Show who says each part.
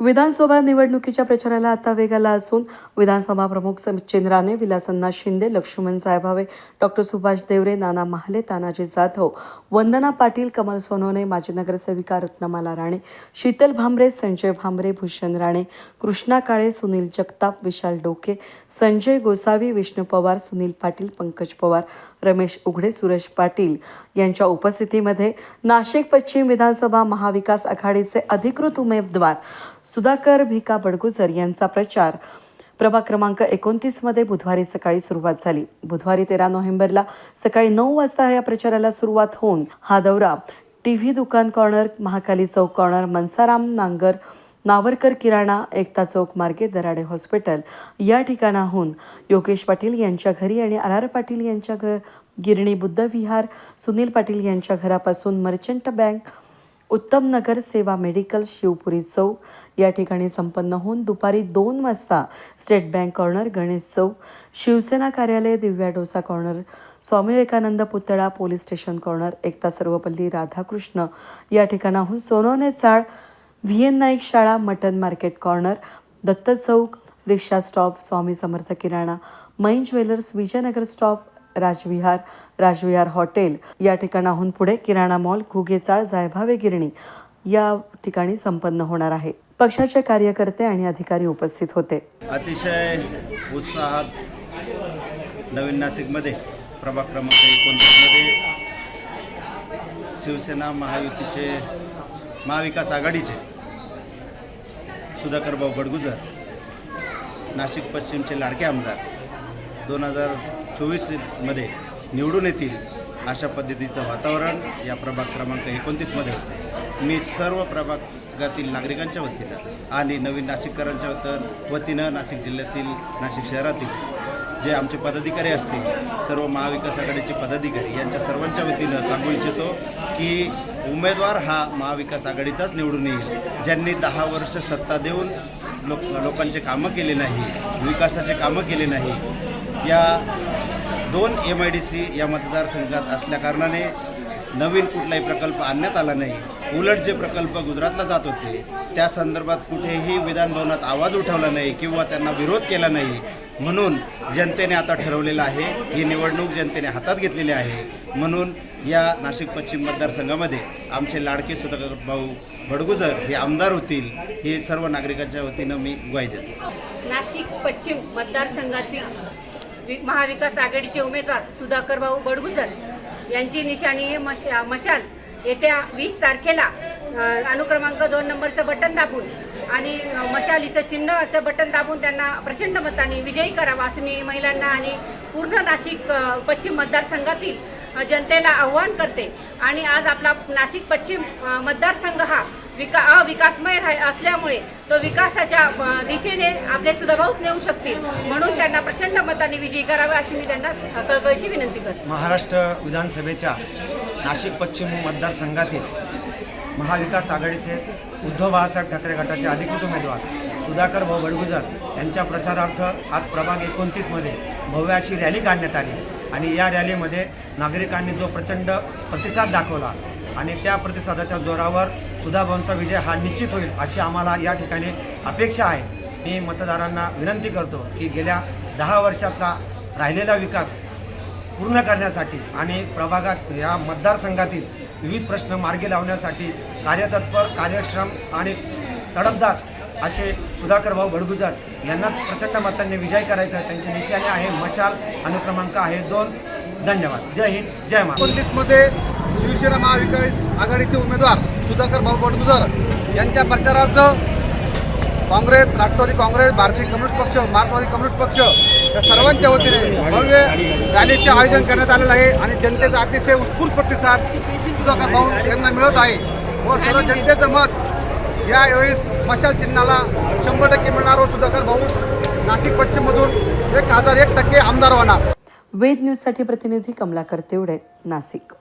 Speaker 1: विधानसभा निवडणुकीच्या प्रचाराला आता वेग आला असून विधानसभा प्रमुख समित राणे विलासन्ना शिंदे लक्ष्मण साहेबावे डॉक्टर सुभाष देवरे नाना महाले तानाजी जाधव वंदना पाटील कमल सोनवणे माजी नगरसेविका रत्नमाला राणे शीतल भांबरे संजय भांबरे भूषण राणे कृष्णा काळे सुनील जगताप विशाल डोके संजय गोसावी विष्णू पवार सुनील पाटील पंकज पवार रमेश उघडे सुरेश पाटील यांच्या उपस्थितीमध्ये नाशिक पश्चिम विधानसभा महाविकास आघाडीचे अधिकृत उमेदवार सुधाकर भिका बडगुजर यांचा प्रचार. प्रभाग क्रमांक एकोणतीसमध्ये बुधवारी सकाळी सुरुवात झाली. बुधवारी तेरा नोव्हेंबरला सकाळी नऊ वाजता या प्रचाराला सुरुवात होऊन हा दौरा. टी व्ही दुकान कॉर्नर महाकाली चौक कॉर्नर मनसाराम नांगर नावरकर किराणा एकता चौक मार्गे दराडे हॉस्पिटल या ठिकाणाहून योगेश पाटील यांच्या घरी आणि आर आर पाटील यांच्या घ गिरणी बुद्ध विहार सुनील पाटील यांच्या घरापासून मर्चंट बँक उत्तम नगर सेवा मेडिकल शिवपुरी चौक. या ठिकाणी संपन्न होऊन दुपारी दोन वाजता स्टेट बँक कॉर्नर गणेश चौक शिवसेना कार्यालय दिव्या डोसा कॉर्नर स्वामी विवेकानंद पुतळा police station corner Ekta Sarvepalli Radhakrishnan या ठिकाणाहून सोनवणे चाळ व्ही एन नाईक शाळा मटन मार्केट कॉर्नर दत्त चौक रिक्षा स्टॉप स्वामी समर्थ किराणा main jewellers Vijaynagar stop Rajvihar Rajvihar hotel. या ठिकाणाहून पुढे किराणा मॉल घुगेचाळ जायभावे गिरणी या ठिकाणी संपन्न होणार आहे. पक्षाचे कार्यकर्ते आणि अधिकारी उपस्थित होते.
Speaker 2: अतिशय उत्साहात नवीन नाशिकमध्ये प्रभाग क्रमांक एकोणतीसमध्ये शिवसेना महायुतीचे महाविकास आघाडीचे सुधाकर भाऊ बडगुजर नाशिक पश्चिमचे लाडके आमदार. दोन हजार चोवीसमध्ये निवडून येतील अशा पद्धतीचं वातावरण या प्रभाग क्रमांक एकोणतीसमध्ये होते. मी सर्व प्रभागातील नागरिकांच्या वतीनं आणि नवीन नाशिककरांच्या वत वतीनं नाशिक जिल्ह्यातील नाशिक शहरातील जे आमचे पदाधिकारी असतील सर्व महाविकास आघाडीचे पदाधिकारी यांच्या सर्वांच्या वतीनं सांगू इच्छितो की उमेदवार हा महाविकास आघाडीचाच निवडून येईल. ज्यांनी दहा वर्ष सत्ता देऊन लोक लोकांचे कामं केले नाही विकासाचे कामं केले नाही या दोन एम आय डी सी या मतदारसंघात असल्याकारणाने नवीन कुठलाही प्रकल्प आणण्यात आला नाही. उलट जे प्रकल्प गुजरातला जात होते त्या संदर्भात कुठेही विधानभवनात आवाज उठवला नाही किंवा त्यांना विरोध केला नाही. म्हणून जनतेने आता ठरवलेलं आहे ही निवडणूक जनतेने हातात घेतलेली आहे. म्हणून या नाशिक पश्चिम मतदारसंघामध्ये आमचे लाडके सुधाकर भाऊ बडगुजर हे आमदार होतील हे सर्व नागरिकांच्या वतीनं मी ग्वाही देतो.
Speaker 3: नाशिक पश्चिम मतदारसंघातील महाविकास आघाडीचे उमेदवार सुधाकर भाऊ बडगुजर यांची निशाणी हे मशा मशाल येत्या वीस तारखेला अनुक्रमांक दोन नंबरचं बटन दाबून आणि मशालीचं चिन्हाचं बटन दाबून त्यांना प्रचंड मताने विजयी करावा असं मी महिलांना आणि पूर्ण नाशिक पश्चिम मतदारसंघातील जनतेला आव्हान करते. आणि आज आपला नाशिक पश्चिम मतदारसंघ हा विका अविकासमय असल्यामुळे तो विकासाच्या दिशेने आपले सुधाभाऊच नेऊ शकतील म्हणून त्यांना प्रचंड मताने विजयी करावे अशी मी त्यांना कळकळीची विनंती करते.
Speaker 4: महाराष्ट्र विधानसभेच्या नाशिक पश्चिम मतदारसंघातील महाविकास आघाडीचे उद्धव बाळासाहेब ठाकरे गटाचे अधिकृत उमेदवार सुधाकर भाऊ बडगुजर यांच्या प्रचारार्थ आज प्रभाग एकोणतीसमध्ये भव्य अशी रॅली काढण्यात आली. आणि या रॅलीमध्ये नागरिकांनी जो प्रचंड प्रतिसाद दाखवला आणि त्या प्रतिसादाच्या जोरावर सुधाभाऊंचा विजय हा निश्चित होईल अशी आम्हाला या ठिकाणी अपेक्षा आहे. मी मतदारांना विनंती करतो की गेल्या दहा वर्षातला राहिलेला विकास पूर्ण करण्यासाठी आणि प्रभागात या मतदारसंघातील विविध प्रश्न मार्गी लावण्यासाठी कार्यतत्पर कार्यक्षम आणि तडफदार असे सुधाकर भाऊ बडगुजर यांनाच प्रचंड मतांनी विजय करायचा त्यांचे निशाणे आहे मशाल अनुक्रमांक आहे दोन. धन्यवाद. जय हिंद जय महाराष्ट्र.
Speaker 5: एकोणतीसमध्ये शिवसेना महाविकास आघाडीचे उमेदवार सुधाकर भाऊ बडगुजर यांच्या प्रचारार्थ काँग्रेस राष्ट्रवादी काँग्रेस भारतीय कम्युनिस्ट पक्ष मार्क्सवादी कम्युनिस्ट पक्ष या सर्वांच्या वतीने भव्य रॅलीचे आयोजन करण्यात आलेलं आहे आणि जनतेचा अतिशय उत्स्फूर्त प्रतिसाद सुधाकर भाऊ यांना मिळत आहे व सर्व जनतेचं मत यावेळेस मशाल चिन्हाला शंभर टक्के मिळणार व सुधाकर भाऊ नाशिक पश्चिममधून एक हजार एक टक्के आमदार होणार.
Speaker 1: वेद न्यूजसाठी प्रतिनिधी कमलाकर तेवडे नाशिक.